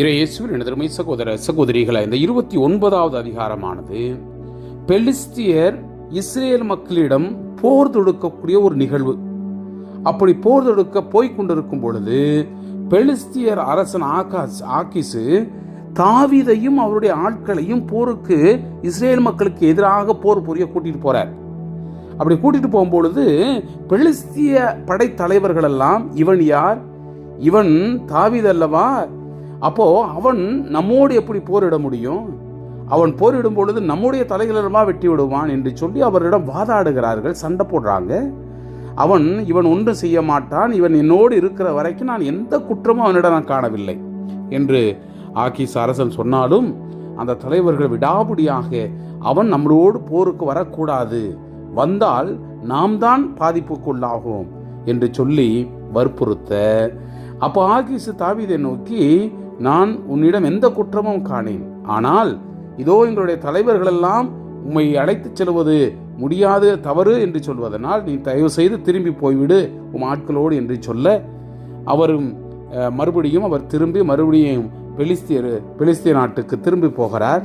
இறையேசுவின் எனதருமை சகோதர சகோதரிகளை இந்த இருபத்தி ஒன்பதாவது அதிகாரமானது பெலிஸ்தியர் இஸ்ரேல் மக்களிடம் போர் தொடுக்கக்கூடிய ஒரு நிகழ்வு. அப்படி போர் தொடுக்க போய்க் கொண்டிருக்கும் பொழுது பெலிஸ்தியர் அரசன் ஆகாஸ் ஆக்கிசு தாவிதையும் அவருடைய ஆட்களையும் போருக்கு இஸ்ரேல் மக்களுக்கு எதிராக போர் புரிய கூட்டிட்டு போறார். அப்படி கூட்டிட்டு போகும்பொழுது பெலிஸ்திய படைத்தலைவர்கள் எல்லாம் இவன் யார்? இவன் தாவிதல்லவா அப்போது அவன் நம்மோடு எப்படி போரிட முடியும்? அவன் போரிடும் பொழுது நம்முடைய தலைகளமாக வெட்டி விடுவான் என்று சொல்லி அவரிடம் வாதாடுகிறார்கள் சண்டை போடுறாங்க. அவன் இவன் ஒன்றும் செய்ய மாட்டான் இவன் என்னோடு இருக்கிற வரைக்கும் நான் எந்த குற்றமும் அவனிடம் நான் காணவில்லை என்று ஆக்கிஸ் அரசன் சொன்னாலும் அந்த தலைவர்கள் விடாபுடியாக அவன் நம்மளோடு போருக்கு வரக்கூடாது. வந்தால் நாம் தான் பாதிப்புக்குள்ளாகும் என்று சொல்லி வற்புறுத்த. அப்போ ஆகிசு தாவிதை நோக்கி நான் உன்னிடம் எந்த குற்றமும் காணேன். ஆனால் இதோ எங்களுடைய தலைவர்களெல்லாம் உம்மை அழைத்துச் செல்வது முடியாது தவறு என்று சொல்வதனால் நீ தயவு செய்து திரும்பி போய்விடு உம் ஆட்களோடு என்று சொல்ல அவரும் மறுபடியும் அவர் திரும்பி மறுபடியும் பெலிஸ்தியர் பெலிஸ்திய நாட்டுக்கு திரும்பி போகிறார்.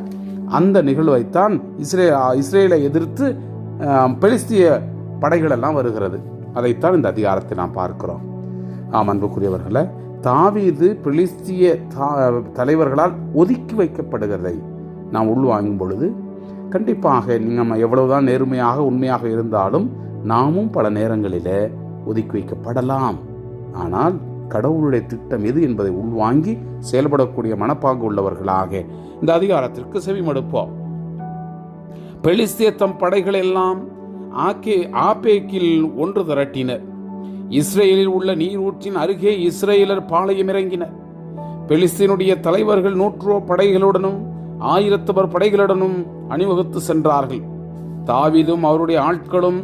அந்த நிகழ்வைத்தான் இஸ்ரே இஸ்ரேலை எதிர்த்து பெலிஸ்திய படைகளெல்லாம் வருகிறது. அதைத்தான் இந்த அதிகாரத்தை நாம் பார்க்கிறோம். ஆம் அன்புக்குரியவர்களே தாவீது பிலிஸ்திய தா- தலைவர்களால் ஒதுக்கி வைக்கப்படுகிறதை நாம் உள்வாங்கும் பொழுது கண்டிப்பாக நம்ம எவ்வளவுதான் நேர்மையாக உண்மையாக இருந்தாலும் நாமும் பல நேரங்களில் ஒதுக்கி வைக்கப்படலாம். ஆனால் கடவுளுடைய திட்டம் எது என்பதை உள்வாங்கி செயல்படக்கூடிய மனப்பாங்கு உள்ளவர்களாக இந்த அதிகாரத்திற்கு செவிமடுப்போம். பெலிஸ்திய தம் படைகள் எல்லாம் ஆக்கே ஆப்பேக்கில் ஒன்று திரட்டினர். இஸ்ரேலில் உள்ள நீரூற்றின் அருகே இஸ்ரேலர் பாளையம் இறங்கினர். பெலிஸ்தீனுடைய தலைவர்கள் நூற்றோ படைகளுடனும் ஆயிரத்தவர் படைகளுடனும் அணிவகுத்து சென்றார்கள். தாவிதும் அவருடைய ஆட்களும்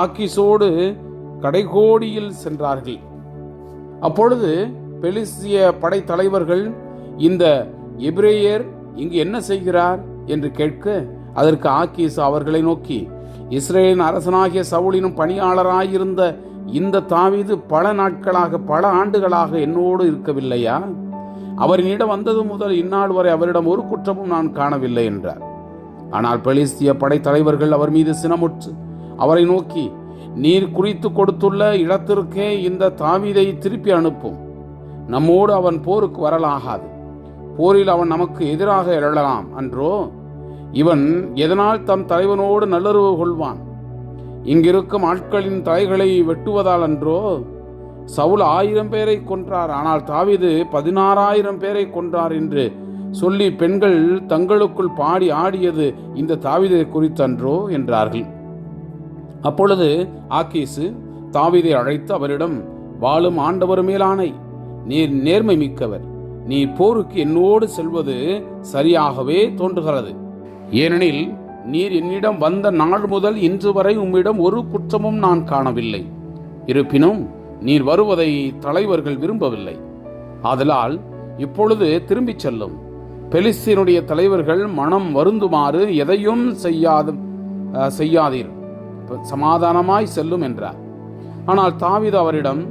ஆக்கிசோடு கடைகோடியில் சென்றார்கள். அப்பொழுது பெலிஸ்திய படைத்தலைவர்கள் இந்த எபிரேயர் இங்கு என்ன செய்கிறார்? என்று கேட்க அதற்கு ஆக்கீஸ் அவர்களை நோக்கி இஸ்ரேலின் அரசனாகிய சவுளினும் பணியாளராயிருந்த இந்த தாவீது பல நாட்களாக பல ஆண்டுகளாக என்னோடு இருக்கவில்லையா? அவரினிடம் வந்தது முதல் இந்நாள் வரை அவரிடம் ஒரு குற்றமும் நான் காணவில்லை என்றார். ஆனால் பெலிஸ்திய படைத்தலைவர்கள் அவர் மீது சினமுற்று அவரை நோக்கி நீர் குறித்து கொடுத்துள்ள இடத்திற்கே இந்த தாவீதை திருப்பி அனுப்பும். நம்மோடு அவன் போருக்கு வரலாகாது. போரில் அவன் நமக்கு எதிராக எழலாம். அன்றோ இவன் எதனால் தம் தலைவனோடு நல்லுறவு கொள்வான்? இங்கிருக்கும் ஆட்களின் தலைகளை வெட்டுவதால் அன்றோ சவுல் ஆயிரம் பேரை கொன்றார் ஆனால் தாவிது பதினாறாயிரம் பேரை கொன்றார் என்று சொல்லி பெண்கள் தங்களுக்குள் பாடி ஆடியது இந்த தாவிதை குறித்தன்றோ? என்றார்கள். அப்பொழுது ஆக்கீசு தாவிதை அழைத்து அவரிடம் வாழும் ஆண்டவர் மேலானை நீர் நேர்மை மிக்கவர். நீ போருக்கு என்னோடு செல்வது சரியாகவே தோன்றுகிறது. ஏனெனில் நீர் என்னிடம் வந்த நாள் முதல் இன்று வரை உம்மிடம் ஒரு குற்றமும் நான் காணவில்லை. இருப்பினும் நீர் வருவதை தலைவர்கள் விரும்பவில்லை. ஆதலால் இப்பொழுது திரும்பிச் செல்லும். பெலிஸ்தீனுடைய தலைவர்கள் மனம் வருந்துமாறு எதையும் செய்யாது செய்யாதீர். சமாதானமாய் செல்லும் என்றார். ஆனால் தாவித அவரிடம்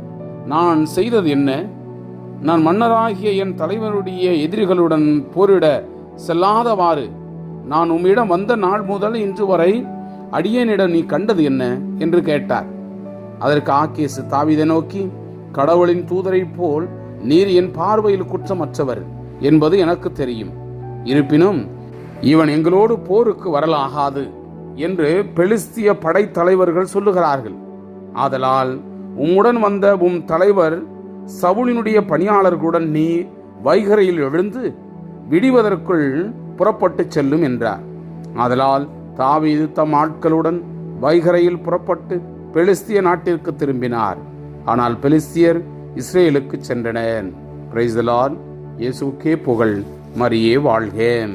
நான் செய்தது என்ன? நான் மன்னராகிய என் தலைவருடைய எதிரிகளுடன் போரிட செல்லாதவாறு நான் உம்மிடம் வந்த நாள் முதல் இன்று வரை அடியேனிடம் நீ கண்டது என்ன? என்று கேட்டார். அதற்கு ஆக்கேசு தாவிதை நோக்கி கடவுளின் தூதரைப் போல் நீர் என் பார்வையில் குற்றமற்றவர் என்பது எனக்கு தெரியும். இருப்பினும் இவன் எங்களோடு போருக்கு வரலாகாது என்று பெலிஸ்திய படைத்தலைவர்கள் சொல்லுகிறார்கள். ஆதலால் உம்முடன் வந்த உம் தலைவர் சவுளினுடைய பணியாளர்களுடன் நீ வைகரையில் எழுந்து விடிவதற்குள் புறப்பட்டுச் செல்லும் என்றார். ஆதலால் தாவீது தம் ஆட்களுடன் வைகரையில் புறப்பட்டு பெலிஸ்திய நாட்டிற்கு திரும்பினார். ஆனால் பெலிஸ்தியர் இஸ்ரேலுக்கு சென்றனர். பிரைசலால் இயேசுக்கே புகழ். மரியே வாழ்கேன்